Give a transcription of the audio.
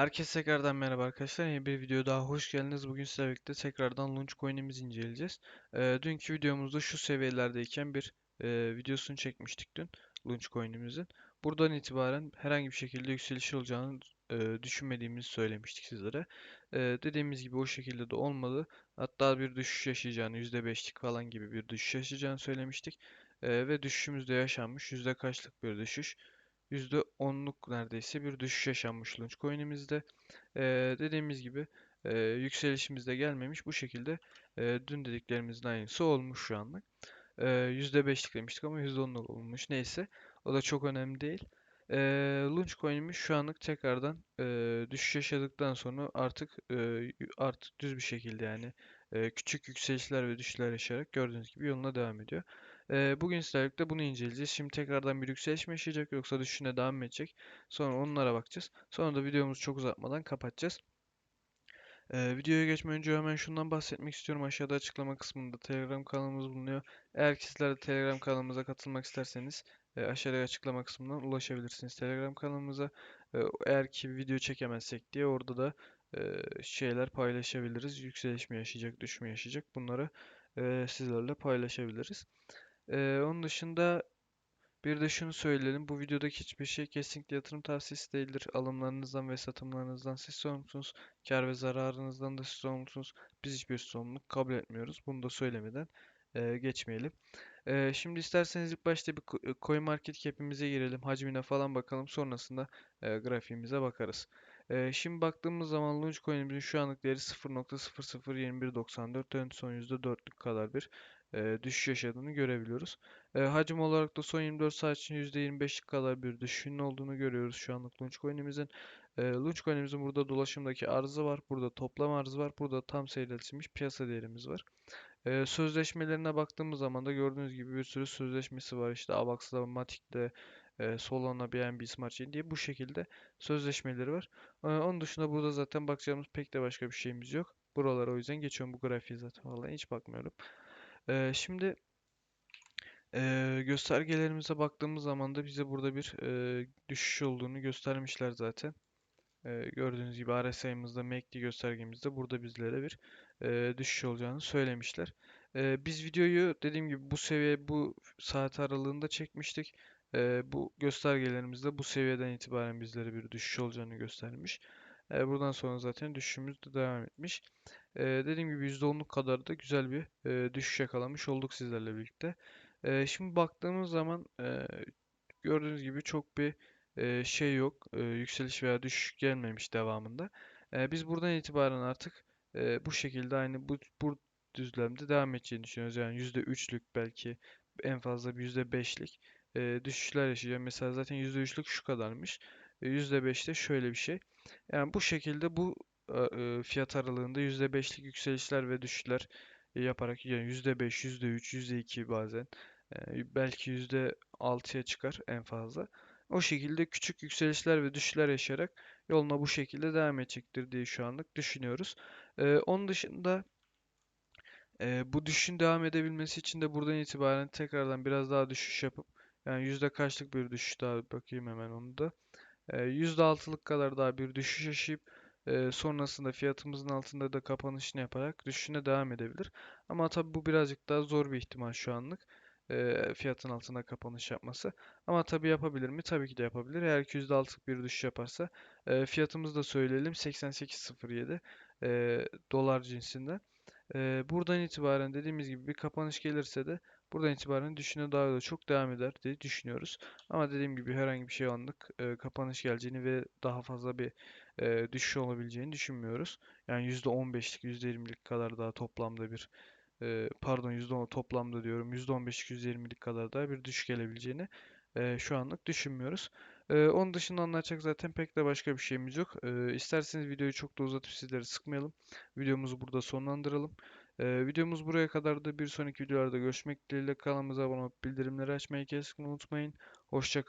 Herkese tekrardan merhaba arkadaşlar. Yeni bir video daha hoş geldiniz. Bugün sizlerle birlikte tekrardan launch coin'imizi inceleyeceğiz. Ee, dünkü videomuzda şu seviyelerdeyken bir e, videosunu çekmiştik dün launch coin'imizin. Buradan itibaren herhangi bir şekilde yükseliş olacağını e, düşünmediğimizi söylemiştik sizlere. E, dediğimiz gibi o şekilde de olmadı. Hatta bir düşüş yaşayacağını %5'lik falan gibi bir düşüş yaşayacağını söylemiştik. E, ve düşüşümüz de yaşanmış. Yüzde kaçlık bir düşüş? %10'luk neredeyse bir düşüş yaşanmış launch coin'imizde. Ee, dediğimiz gibi e, yükselişimiz de gelmemiş. Bu şekilde e, dün dediklerimizin aynısı olmuş şu anlık. E, %5'lik demiştik ama %10'luk olmuş. Neyse. O da çok önemli değil. E, launch coin'imiz şu anlık tekrardan e, düşüş yaşadıktan sonra artık e, artık düz bir şekilde yani e, küçük yükselişler ve düşüşler yaşayarak gördüğünüz gibi yoluna devam ediyor. Ee, bugün sizlerle bunu inceleyeceğiz. Şimdi tekrardan bir yükseliş mi yaşayacak yoksa düşüşüne devam mı edecek? Sonra onlara bakacağız. Sonra da videomuzu çok uzatmadan kapatacağız. Ee, videoya geçmeden önce hemen şundan bahsetmek istiyorum. Aşağıda açıklama kısmında Telegram kanalımız bulunuyor. Eğer ki sizler de Telegram kanalımıza katılmak isterseniz e, aşağıdaki açıklama kısmından ulaşabilirsiniz Telegram kanalımıza. E, eğer ki video çekemezsek diye orada da e, şeyler paylaşabiliriz. Yükseliş mi yaşayacak, düşüş mü yaşayacak bunları e, sizlerle paylaşabiliriz. Onun dışında bir de şunu söyleyelim. Bu videodaki hiçbir şey kesinlikle yatırım tavsiyesi değildir. Alımlarınızdan ve satımlarınızdan siz sorumlusunuz. Kar ve zararınızdan da siz sorumlusunuz. Biz hiçbir sorumluluk kabul etmiyoruz. Bunu da söylemeden e, geçmeyelim. E, şimdi isterseniz ilk başta bir co- coin market cap'imize girelim. Hacmine falan bakalım. Sonrasında e, grafiğimize bakarız. E, şimdi baktığımız zaman Launch coin'imizin şu anlık değeri 0.002194. En son %4'lük kadar bir e, düşüş yaşadığını görebiliyoruz. E, hacim olarak da son 24 saat için %25'lik kadar bir düşüşün olduğunu görüyoruz şu anlık Launch coin'imizin. E, Launch coin'imizin burada dolaşımdaki arzı var. Burada toplam arzı var. Burada tam seyreltilmiş piyasa değerimiz var. E, sözleşmelerine baktığımız zaman da gördüğünüz gibi bir sürü sözleşmesi var. İşte Avax'la, Matic'le, e, Solana, BNB Smart Chain diye bu şekilde sözleşmeleri var. E, onun dışında burada zaten bakacağımız pek de başka bir şeyimiz yok. Buralara o yüzden geçiyorum bu grafiği zaten. Vallahi hiç bakmıyorum. E, şimdi e, göstergelerimize baktığımız zaman da bize burada bir e, düşüş olduğunu göstermişler zaten. E, gördüğünüz gibi RSI'mızda, MACD göstergemizde burada bizlere bir e, düşüş olacağını söylemişler. E, biz videoyu dediğim gibi bu seviye, bu saat aralığında çekmiştik. E, bu göstergelerimizde bu seviyeden itibaren bizlere bir düşüş olacağını göstermiş. E, buradan sonra zaten düşüşümüz de devam etmiş. E, dediğim gibi %10'luk kadar da güzel bir e, düşüş yakalamış olduk sizlerle birlikte. E, şimdi baktığımız zaman e, gördüğünüz gibi çok bir e, şey yok. E, yükseliş veya düşüş gelmemiş devamında. E, biz buradan itibaren artık e, bu şekilde aynı bu, bu düzlemde devam edeceğini düşünüyoruz. Yani %3'lük belki en fazla bir %5'lik e, düşüşler yaşayacağız. Mesela zaten %3'lük şu kadarmış. E, %5'te şöyle bir şey. Yani bu şekilde bu e, e, fiyat aralığında %5'lik yükselişler ve düşüşler e, yaparak yani %5, %3, %2 bazen e, belki %6'ya çıkar en fazla. O şekilde küçük yükselişler ve düşüşler yaşayarak yoluna bu şekilde devam edecektir diye şu anlık düşünüyoruz. E, onun dışında e, bu düşüşün devam edebilmesi için de buradan itibaren tekrardan biraz daha düşüş yapıp yani yüzde kaçlık bir düşüş daha bakayım hemen onu da. E, %6'lık kadar daha bir düşüş yaşayıp e, sonrasında fiyatımızın altında da kapanışını yaparak düşüşüne devam edebilir. Ama tabii bu birazcık daha zor bir ihtimal şu anlık. E, fiyatın altında kapanış yapması. Ama tabii yapabilir mi? Tabii ki de yapabilir. Eğer ki %6'lık bir düşüş yaparsa e, fiyatımızı da söyleyelim 88.07 e, dolar cinsinden. Buradan itibaren dediğimiz gibi bir kapanış gelirse de buradan itibaren düşüne daha da çok devam eder diye düşünüyoruz. Ama dediğim gibi herhangi bir şey anlık e, kapanış geleceğini ve daha fazla bir e, düşüş olabileceğini düşünmüyoruz. Yani %15'lik %20'lik kadar daha toplamda bir e, pardon %10 toplamda diyorum %15'lik %20'lik kadar daha bir düşüş gelebileceğini e, şu anlık düşünmüyoruz. E, onun dışında anlatacak zaten pek de başka bir şeyimiz yok. E, isterseniz videoyu çok da uzatıp sizleri sıkmayalım. Videomuzu burada sonlandıralım. E, videomuz buraya kadar da bir sonraki videolarda görüşmek dileğiyle kanalımıza abone olup bildirimleri açmayı kesin unutmayın. Hoşça kalın.